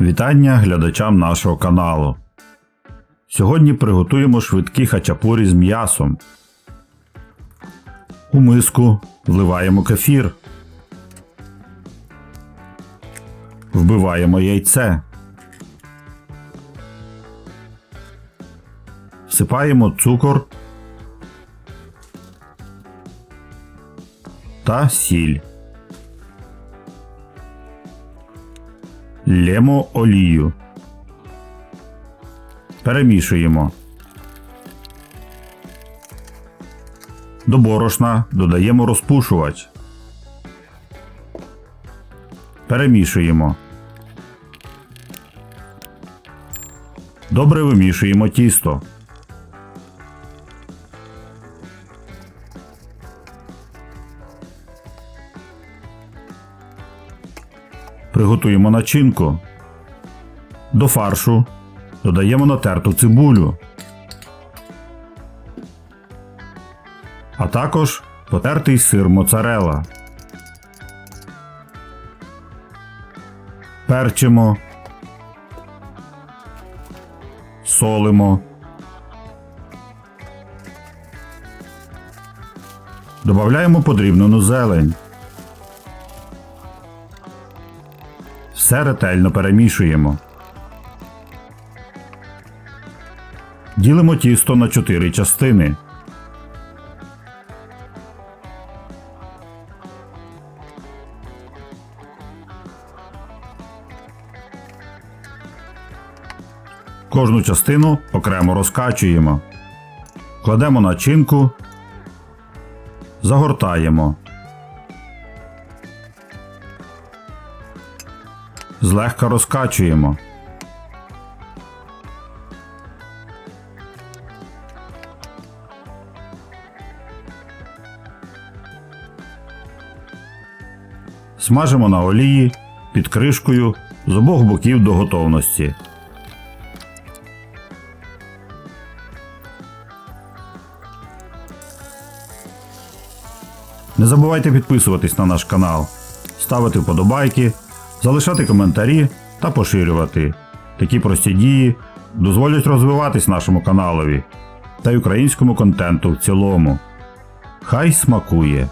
Вітання глядачам нашого каналу. Сьогодні приготуємо швидкі хачапурі з м'ясом. У миску вливаємо кефір. Вбиваємо яйце. Всипаємо цукор та сіль. Лємо олію. Перемішуємо. До борошна додаємо розпушувач. Перемішуємо. Добре вимішуємо тісто. Приготуємо начинку. До фаршу додаємо натерту цибулю. А також потертий сир моцарела. Перчимо. Солимо. Добавляємо подрібнену зелень. Все ретельно перемішуємо. Ділимо тісто на 4 частини. Кожну частину окремо розкачуємо. Кладемо начинку, загортаємо. Злегка розкачуємо. Смажимо на олії під кришкою з обох боків до готовності. Не забувайте підписуватись на наш канал, ставити вподобайки, залишати коментарі та поширювати. Такі прості дії дозволять розвиватись нашому каналові та й українському контенту в цілому. Хай смакує!